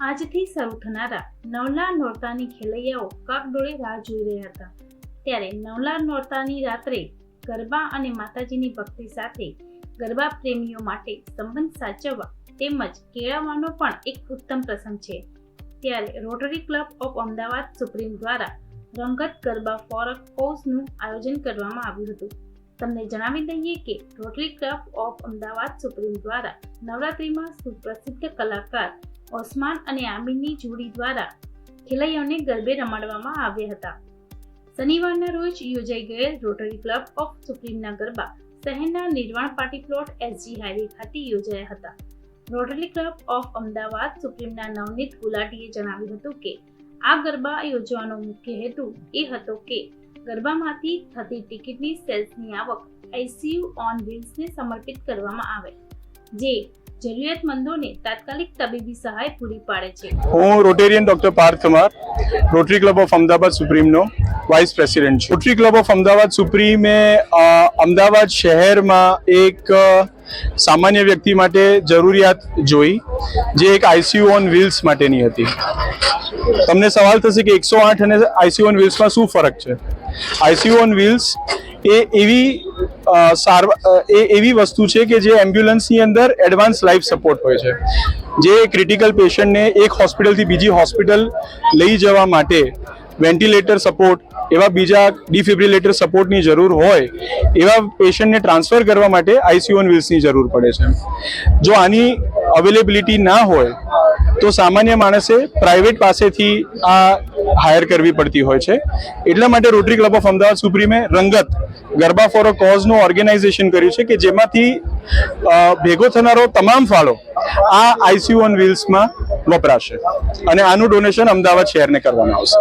આજથી શરૂ થનારા નવલા નોરતાની ખેલૈયાઓ કાકડોળે રાહ જોઈ રહ્યા હતા. ત્યારે નવલા નોરતાની રાત્રે ગરબા અને માતાજીની ભક્તિ સાથે ગરબા પ્રેમીઓ માટે સંબંધ સાચવવા તેમજ કેળવવાનો પણ એક ઉત્તમ પ્રસંગ છે. ત્યારે rotary club of Ahmedabad supreme દ્વારા રંગત ગરબા ફોર કોર્સનું આયોજન કરવામાં આવ્યું હતું. તમને જણાવી દઈએ કે rotary club of Ahmedabad supreme દ્વારા નવરાત્રિમાં સુપ્રસિદ્ધ કલાકાર ઓસ્માન અને આમીનની જોડી દ્વારા ખેલૈયાઓને ગરબે રમાડવામાં આવ્યા હતા. શનિવારના રોજ યોજાઈ ગયેલ રોટરી ક્લબ ઓફ સુપ્રીમના ગરબા શહેરના Nirvana party plot SG highway ખાતે યોજાયા હતા. રોટરી ક્લબ ઓફ અમદાવાદ સુપ્રીમના નવનીત ગુલાટીએ જણાવ્યું હતું કે, આ ગરબા યોજવાનો મુખ્ય હેતુ એ હતો કે, ગરબામાંથી થતી ટિકિટની સેલ્સની આવક આઈસીયુ ઓન વ્હીલ્સને સમર્પિત કરવામાં આવે, જે જરૂરિયાતમંદોને તાત્કાલિક તબીબી સહાય પૂરી પાડે છે. હું rotarian doctor Parth Kumar rotary club of Ahmedabad સુપ્રીમનો vice president છું. રોટરી ક્લબ ઓફ અમદાવાદ સુપ્રીમે અમદાવાદ શહેરમાં એક સામાન્ય વ્યક્તિ માટે જરૂરિયાત જોઈ, જે એક આઈસીયુ ઓન વ્હીલ્સ માટેની હતી. તમને સવાલ થશે કે એકસો આઠ અને આઈસીયુ ઓન વ્હીલ્સમાં શું ફરક છે? આઈસીયુ ઓન વ્હીલ્સ એ એવી સારવાર એ એવી વસ્તુ છે કે જે એમ્બ્યુલન્સની અંદર એડવાન્સ લાઈફ સપોર્ટ હોય છે. જે ક્રિટિકલ પેશન્ટને એક હોસ્પિટલથી બીજી હોસ્પિટલ લઈ જવા માટે વેન્ટિલેટર સપોર્ટ એવા બીજા ડિફિબ્રિલેટર સપોર્ટની જરૂર હોય, એવા પેશન્ટને ટ્રાન્સફર કરવા માટે આઈસીયુ વ્હીલ્સની જરૂર પડે છે. જો આની અવેલેબિલિટી ના હોય, તો સામાન્ય માણસે પ્રાઇવેટ પાસેથી આ હાયર કરવી પડતી હોય છે. એટલા માટે રોટરી ક્લબ ઓફ અમદાવાદ સુપ્રીમે રંગત ગરબા ફોર અ કોઝનું ઓર્ગેનાઇઝેશન કર્યું છે કે જેમાંથી ભેગો થનારો તમામ ફાળો આ આઈસીયુ ઓન વ્હીલ્સમાં વપરાશે. અને આનું ડોનેશન અમદાવાદ શહેરને કરવામાં આવશે.